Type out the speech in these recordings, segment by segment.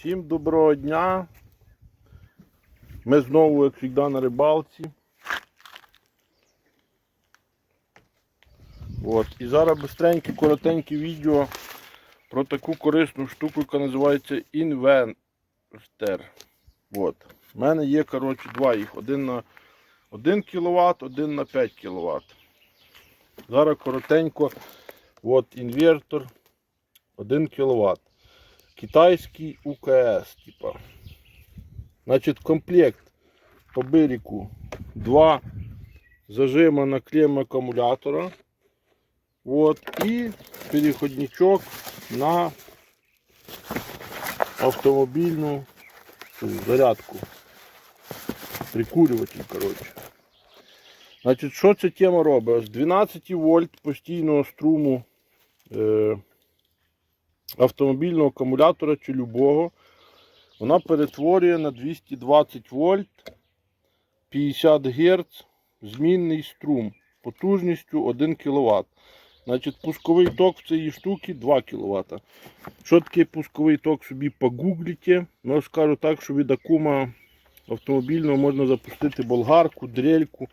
Всім доброго дня. Ми знову, як завжди, на рибалці. От. І зараз бистреньке, коротеньке відео про таку корисну штуку, яка називається інвертер. От. У мене є коротше, два їх. Один на 1 кВт, один на 5 кВт. Зараз коротенько. От інвертор 1 кВт. Китайський УКС, типа. Значить, комплект по бирику два зажима на клем акумулятора. Вот, і переходничок на автомобільну зарядку. Прикурюватель, коротше. Значить, що ця тема робить? З 12 вольт постійного струму е, автомобільного акумулятора чи любого, вона перетворює на 220 вольт 50 Гц змінний струм потужністю 1 кВт. Значить, пусковий ток в цієї штуки 2 кВт. Що таке пусковий ток собі погуглите. Ну, скажу так, що від акума автомобільного можна запустити болгарку, дрельку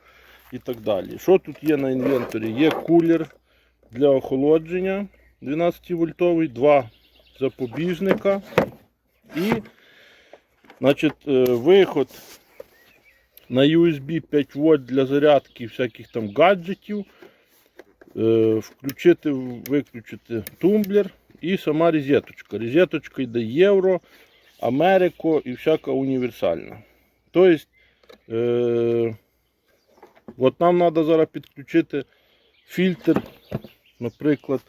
і так далі. Що тут є на інвенторі? Є кулер для охолодження 12 вольтовий, два запобіжника і значить, е, виход на USB 5 вольт для зарядки всяких там гаджетів. Е, Включити, виключити тумблер і сама розеточка. Розеточка йде Євро, Америко і всяка універсальна. Тобто, е, от нам треба зараз підключити фільтр, наприклад.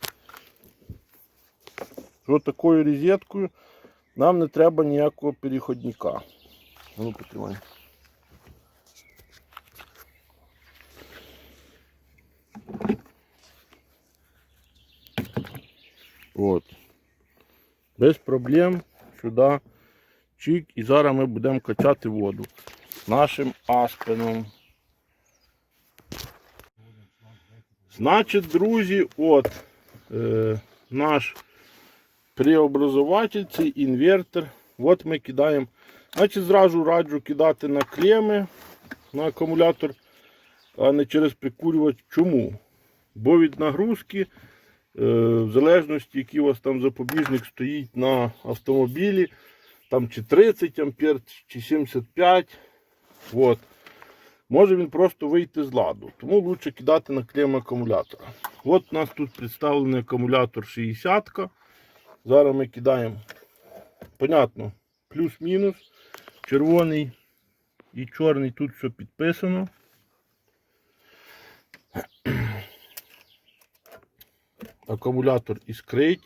Ось такою розеткою нам не треба ніякого переходника. Ну, потримай. От. Без проблем сюди чик. І зараз ми будемо качати воду нашим аспеном. Значить, друзі, от е, наш преобразователь, цей інвертор. От ми кидаємо. Значить, зразу раджу кидати на клеми, на акумулятор, а не через прикурювач. Чому? Бо від нагрузки, е, в залежності, який у вас там запобіжник стоїть на автомобілі, там чи 30 ампер, чи 75. От. Може він просто вийти з ладу. Тому краще кидати на клем акумулятора. От у нас тут представлений акумулятор 60. -ка. Зараз ми кидаємо, понятно, плюс-мінус. Червоний і чорний тут все підписано. Акумулятор іскрить.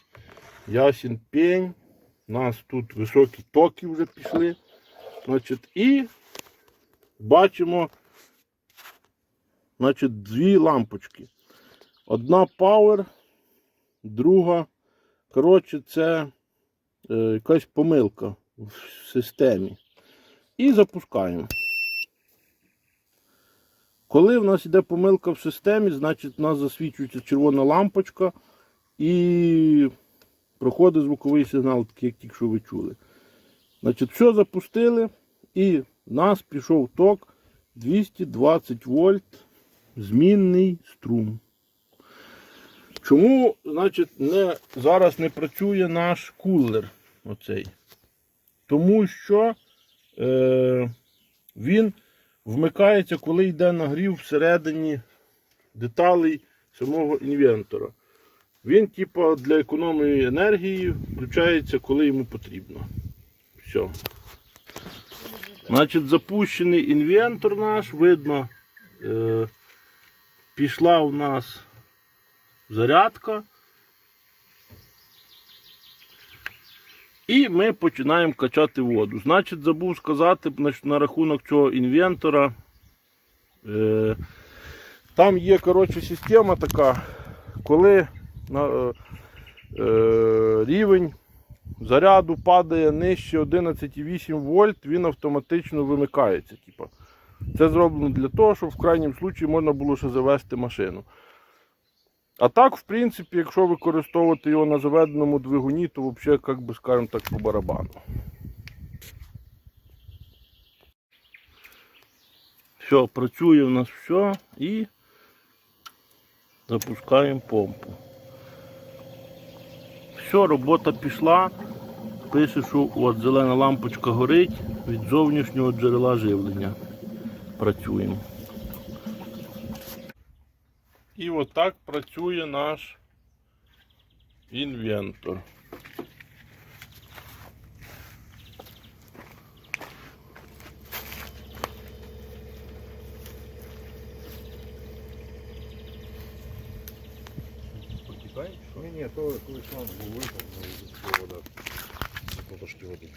Ясен пень. У нас тут високі токи вже пішли. Значить, і бачимо значить, дві лампочки. Одна Power, друга. Коротше, це е, якась помилка в системі. І запускаємо. Коли в нас йде помилка в системі, значить у нас засвічується червона лампочка і проходить звуковий сигнал, такий, як тільки що ви чули. Значить, все запустили і в нас пішов ток 220 вольт змінний струм. Чому, значить, не, зараз не працює наш кулер? оцей? Тому що е, він вмикається, коли йде нагрів всередині деталей самого інвентора. Він, типу, для економії енергії включається, коли йому потрібно. Все. Значить, запущений інвентор наш, видно, е, пішла у нас зарядка. І ми починаємо качати воду. Значить, забув сказати на рахунок цього інвентора. Е, там є коротше, система така, коли е, е, рівень заряду падає нижче 11,8 вольт, він автоматично вимикається. Це зроблено для того, щоб в крайньому випадку можна було ще завести машину. А так, в принципі, якщо використовувати його на заведеному двигуні, то взагалі, як би скажімо так, по барабану. Все, працює у нас все і запускаємо помпу. Все, робота пішла. Пише, що от зелена лампочка горить від зовнішнього джерела живлення. Працюємо. І отак працює наш інвентор. Ні, ні, то коли шланг був випав, вода. Потрошки води.